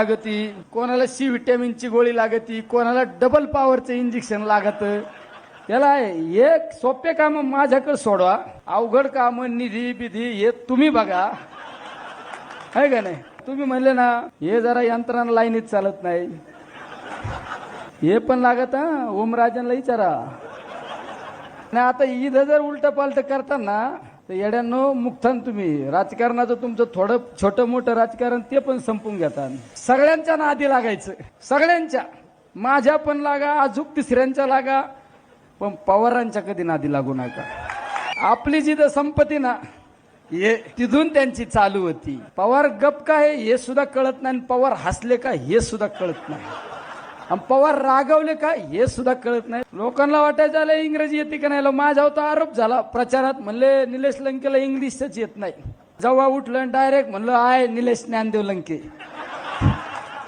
लागती कोणाला सी विटॅमिनची गोळी लागती कोणाला डबल पॉवरचं इंजेक्शन लागत. त्याला एक सोपे काम माझ्याकडे सोडवा. अवघड काम निधी बिधी हे तुम्ही बघा. आहे का नाही? तुम्ही म्हणले ना हे जरा यंत्रणा लाईनीत चालत नाही. हे पण लागत हा ओमराजांना विचारा. नाही आता इथं जर उलट पालट करताना तर येड्यांनो मुक्तान तुम्ही. राजकारणाचं तुमचं थोडं छोटं मोठं राजकारण ते पण संपून घेतात सगळ्यांच्या नादी लागायचं. सगळ्यांच्या. माझ्या पण लागा अजूक तिसऱ्यांच्या लागा पण पवारांच्या कधी नादी लागू नका. आपली जिथं संपत्ती ना हे तिथून त्यांची चालू होती. पवार गप काय हे सुद्धा कळत नाही आणि पवार हसले का हे सुद्धा कळत नाही. आणि पवार रागवले का हे सुद्धा कळत नाही. लोकांना वाटायचं आलं इंग्रजी येते का नाही? माझ्यावर तर आरोप झाला. प्रचारात म्हणले निलेश लंकेला इंग्लिशच येत नाही. जेव्हा उठलं डायरेक्ट म्हणलं आय निलेश ज्ञानदेव लंके.